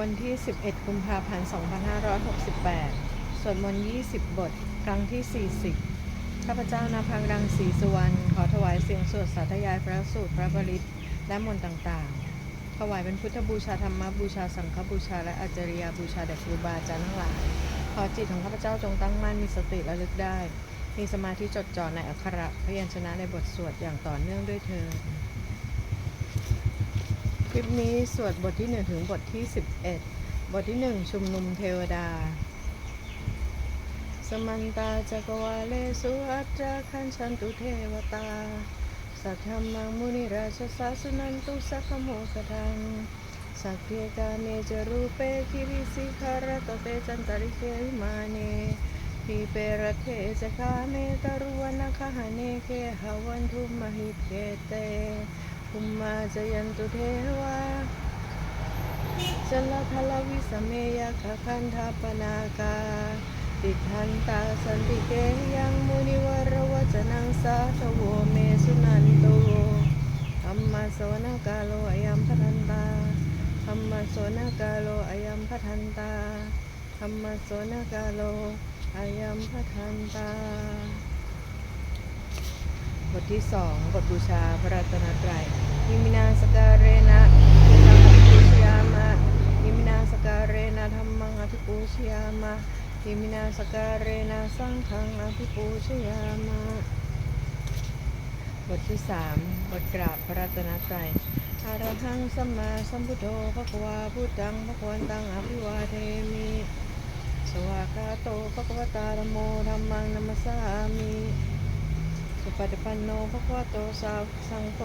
วันที่ 11 กุมภาพันธ์ 2568 สวดมนต์ 20 บท ครั้งที่ 40 ข้าพเจ้านาพังรังสีสุวรรณ ขอถวายเสียงสวดสาธยายพระสูตรพระบริตและมนต์ต่างๆ ถวายเป็นพุทธบูชาธรรมบูชา สังฆบูชา และอาจริยบูชาแด่ครูบาอาจารย์ทั้งหลาย ขอจิตของข้าพเจ้าจงตั้งมั่นมีสติระลึกได้ มีสมาธิจดจ่อในอักขระพยัญชนะในบทสวดอย่างต่อเนื่องด้วยเธอ คลิปนี้สวดบทที่ 1 ถึงบทที่ 11 บทที่ 1 ชุมนุมเทวดา สมันตาจักวาเลสุอัตราคันชันตุเทวตา สัทธรรมังมุนิราชสาสุนันตุสักโมสทัง สักเพกาเนจรูเปกิริสิคารตเตจันตริเควิมาเนทีเปรเทจคาเมตรุวนาคหเนเคหวันทุมหิตเกเต ภุมมาจยันตุเทวาจลทลวิสเมยคคันธปนากา ติทันตาสันติเกยังมุนิวรวจนังสาธโวเมสุนันโตธรรมโสนกาโลอยัมพัทันตาธรรมโสนกาโลอยัมพัทันตาธรรมโสนกาโลอยัมพัทันตา บทที่สองบทบูชาพระรัตนตรัย ยิมินาสการเรนะธรรมังอภิปูชยามะยิมินาสการเรนะธรรมังอภิปูชยามะยิมินาสการเรนะสังฆังอภิปูชยามะบทที่สามบทกราบพระรัตนตรัยอรหังสัมมาสัมพุทโธภควาพุทธังภควันตังอภิวาเทมิ สวากาโตภควตาธโมธรรมังนัมสสามิ สุปฏิปันโนภควโตสาวสังโฆ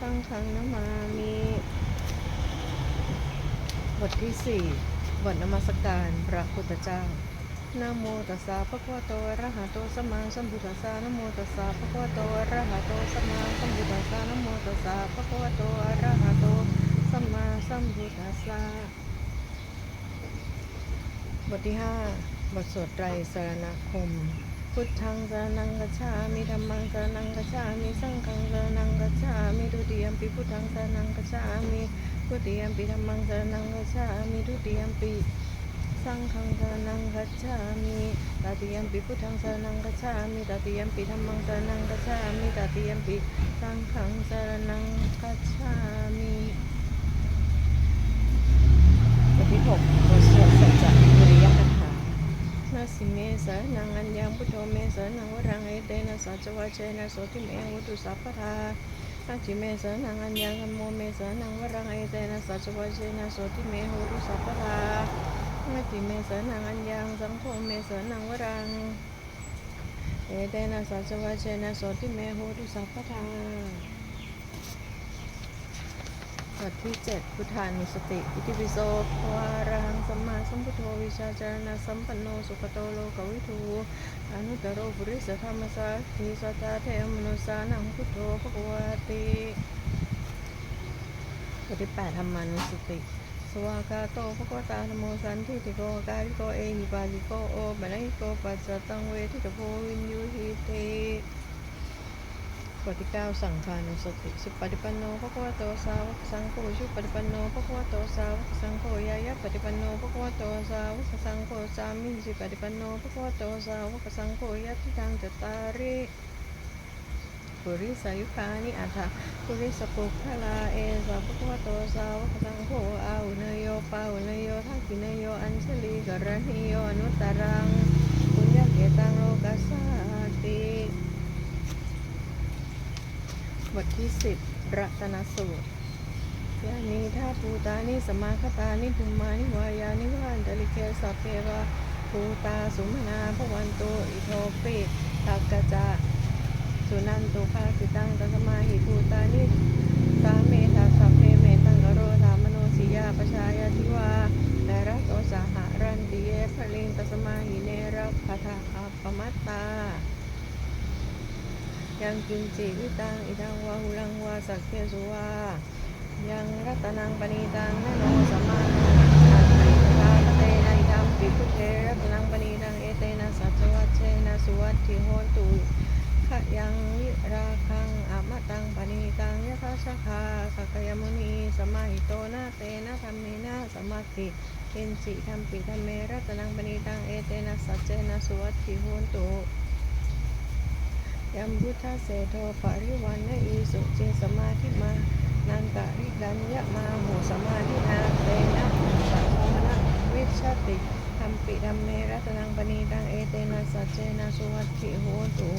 สังฆังนามามิบทที่สี่บทนมัสการพระพุทธเจ้านะโมตัสสะภะคะวะโตอะระหะโตสัมมาสัมพุทธัสสะนะโมตัสสะภะคะวะโตอะระหะโตสัมมาสัมพุทธัสสะนะโมตัสสะภะคะวะโตอะระหะโตสัมมาสัมพุทธัสสะบทที่ห้าบทสวดไตรสรณคม พุทธังสรนังกัจฉามิธัมมังสรนังกัจฉามิสังฆังสรนังกัจฉามิทุติยมปิพุทธังสรนังกัจฉามิทุติยมปิธัมมังสรนังกัจฉามิทุติยมปิสังฆังสรนังกัจฉามิตติยมปิพุทธังสรนังกัจฉามิตติยมปิธัมมังสรนังกัจฉามิตติยมปิสังฆังสรนังกัจฉามิบทที่หกบทสวดสัจจะวิริยคาถา นา สานังอัญญังพุทโธเมสานังวรังเอเตนะสัจวัชเชนะโสติเมวุตุสัพพทาอาจิเมสานังอัญญังธัมโมเมสานังวรังเอเตนะสัจวัชเชนะโสติเมวุตุสัพพทาอาจิเมสานังอัญญังสังโฆเมสานังวรังเอเตนะสัจวัชเชนะโสติเมหุตุสัพพทา บทที่เจ็ดพุทธานุสติอิติปิโสภวารังสัมมาสัมพุทโธวิชาจารณสัมปันโนสุขโตโลกวิทูอนุตตโรปุริสธรรมสาธิสัตาเทมนุสานังพุทโธภควาติบทที่แปดธรรมานุสติสวากาโตภควตาธโมสันทิติโกกาลิโกเอหิปาลิโกโอบันิโกปัสสะตังเวทิตโพวินยุหิเต บทที่เก้าสังฆานุสติสุปฏิปันโนภควโตสาวกสังโฆชุปฏิปันโนภควโตสาวกสังโฆยายะปฏิปันโนภควโตสาวกสังโฆสามิสิปฏิปันโนภควโตสาวกสังโฆยัตถิตังจตตาริปุริสายุคานิอัฏฐปุริสปุคลาเอสะภควโตสาวกสังโฆอาหุเนโยปาหุเนโยทักขิเนโยอัญชลีกรณิโยอนุตตรังปุญญเกตังโลกัสสาติ บทที่สิบรัตนสูตรยานิธาภูตานิสมาคตานิภูมานิวายานิวันตลิเกสัพเพวะภูตาสุมนาพวันโตอิโทปิตักกะจะสุนันตุภาสิตังตัสมาหิภูตานิสาเมธาสัพเพเมตังกโรธามโนสิยาปชายาทิวาดารัตโตสหรันติเยพลิงตัสมาหิเนรัพทาอัปปมัตตา ยังกินจิวิตังอิทังวาหุลังวาสักเคสุวายังรัตนังปณีตังนโนสัมมานัตติทาเตนะอิทัมปิพุเทรัตนังปณีตังเอเตนะสัจวัชเชนะสุวัตถิโหตุขยังวิราคังอมตังปณีตังยะทัสสะคาสักยมุนีสมาหิโตนะเตนะธรรมเมนะสมาธิกินจิธรรมปิธรรมเมรัตนังปณีตังเอเตนะสัจเจนะสุวัตถิโหตุ ยัมพุทธเสโทปริวันนะอีสุเจสมาธิมานันตะริดัญญะมาหูสมาธินาเตนะสัพพมนะวิชติธรรมปิธรรมเมรัตนังปณีตังเอเตนะสัจเจนะสุวัตถิโหตุ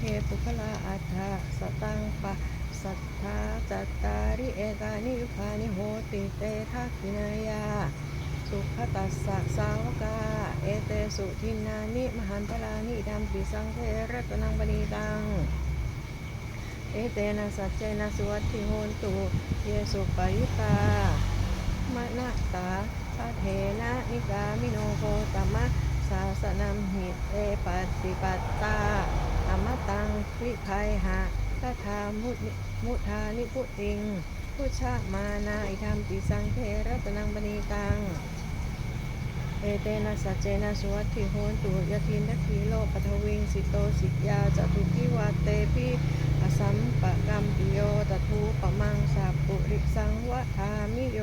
เฮปุคลาอัฏฐะสตังปะสัทธาจัตตาริเอตานิยุคานิโหติเตทักขินายา สุขตัสสะสาวกา เอเตสุทินานิมหันตลานิดัมปิสังเทรัตนังปณีตัง เอเตนะสัจเจนะสุวัตถิโหนตุ เยสุปยุตามะนะตาพระเทนะนิกามิโนโคตมะสาสนัมหิเตปฏิปัตตาอมตังวิไคหะตถามุนิมุทานิพุติง พุชะมานาอิธรรมปิสังเทรัตนังปณีตัง เตนะสัจเจนะสุวัตถิโหนตุยทินทัคคีโลปัทวิงสิโตสิยาจตุพิวาเตปิอสัมปะกัมปิโยตทูปะมังสัพปุริสังวะทามิโย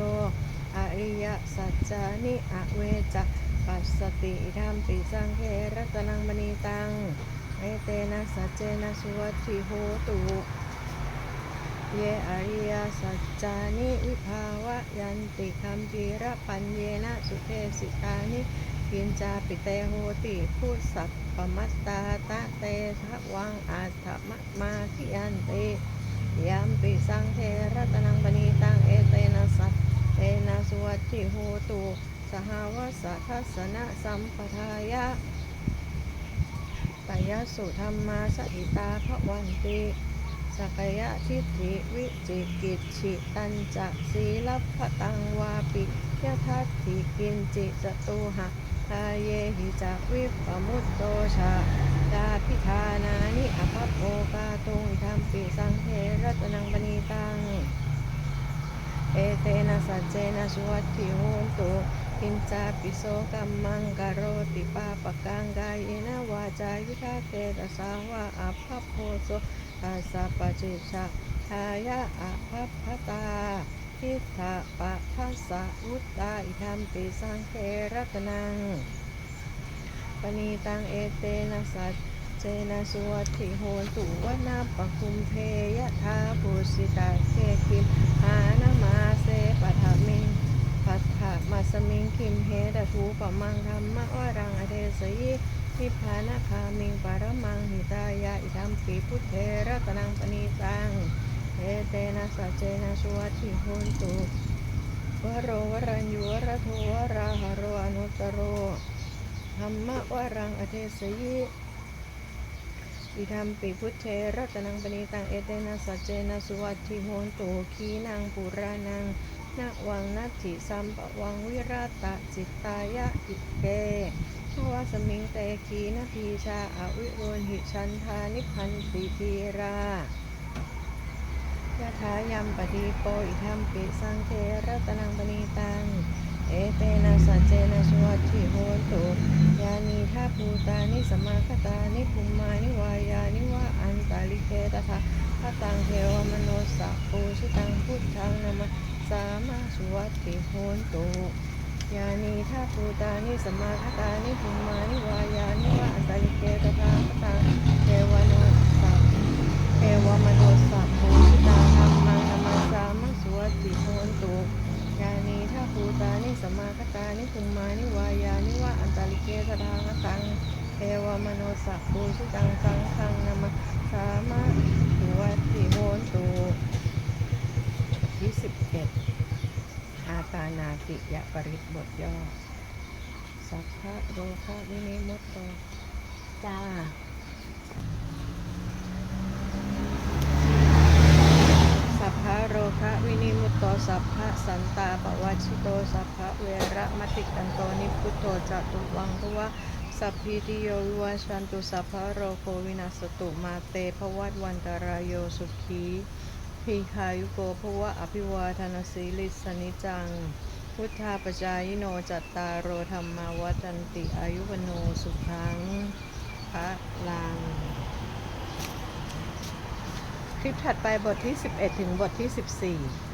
อริยสัจจานิอเวจะปัสสติธรรมปิสังเทรัตนังมณีตังเอเตนะสัจเจนะสุวัตถิโหตุเยอริยสัจจานิวิภาวะยันติคัมปีระปัญเยนะสุเท สิตานิกินจาปิเตโหติพูดสัพปมัตตาตะเตทะวังอาถมะมาทิยันติยามปิสังเทรัตนังปณีตังเอเตนะสัตเตนะสวัติโหตุสหวสัทัสนะสัมปทายะตยสุธรรมาสอิตาภวันติ สักยะทิฏฐิวิจิกิจฉิตันจะสีลัพพตังวาปิยทัตถิกินจิจตุหะทาเยหิจักวิปมุตโตชาดาพิธานานิอภัพโภกาตุงธรรมปิสังเทรัตนังปณีตัง เอเตนะสัจเจนะสุวัตถิโหนตุกินจาปิโสกัมมังกโรติปาปกังกายเนวาจายุทาเตตสาวะอภัพโพโสาสัพปจิชะทายะอะภัพตาทิฏฐะปะทัสสะอุตตาอิธรรมปิสังเครัตนังปณีตังเอเตนะสัจเจนะสุวัติโหตุวนาปะคุมเพยะทาปุสิตาเทคิมหานามาเสปัทมิงปัทถะมาสมิงคิมเฮตทูปะมังธรรมะวรังอเทสยิ นิพพานาคามิงปารมังหิตายะอิธรรมปีพุทเทระตนังปณีตังเอเตนะสัจเจนะสุวัตถิโหนตุวโรวรัญยุวรโทวราหโรอนุตโรธรรมะวรังอเทสยิอิธรรมปีพุทเทระตนังปณีตังเอเตนะสัจเจนะสุวัตถิโหนตุขีนังปุรานังนะวังนัตถิสัมปวังวิราตะจิตตายะอิเก ภวสมิงเตกีนพีชาอวิโรนหิชันทานิพันติปีรายะถายัมปฏิโปอิธรรมปิสังเทรัตนังปณีตัง เอเตนะสัจเจนะชวัติโหตุยานีทาภูตานิสมาคตานิภูมานิวายานิวะอันตาลิเกตถาพตังเทวมโนสัพปูชิตังพุทธังนามะสามาสุวัติโหตุ ยานีทัพภูตานิสมาคตานิภูมานิวายานิวะอันตริเกตตาคตาเทวโนสัพเทวมโนสัพภูชิตาธรรมังธรรมสามัสสวติโหนตุยานีทัพภูตานิสมาคตานิภูมานิวายานิวะอันตริเกตตาคตังเทวมโนสัพภูชิตังสังฆังนามสามัสสวติโหนตุที่สิบเอ็ด อาตานาติยะปริตบทย่อ สัพพะโรคะวินิมุตโต จ้าสัพพะโรคะวินิมุตโตสัพพะสันตาปวัชิโตสัพพะเวระมติกันโตนิพุตโตจตุวังภวะสัพพิติโยวิวัชชันตุสัพพะโรโควินาสตุมาเตภวัตวันตรายโยสุขี พีคายุโกภวะอภิวาทนาสีลิสนิจัง พุทธาปจายโนจัตตารโรธรรมาวัตันติอายุวโนสุขังพระลัง คลิปถัดไปบทที่ 11 ถึงบทที่ 14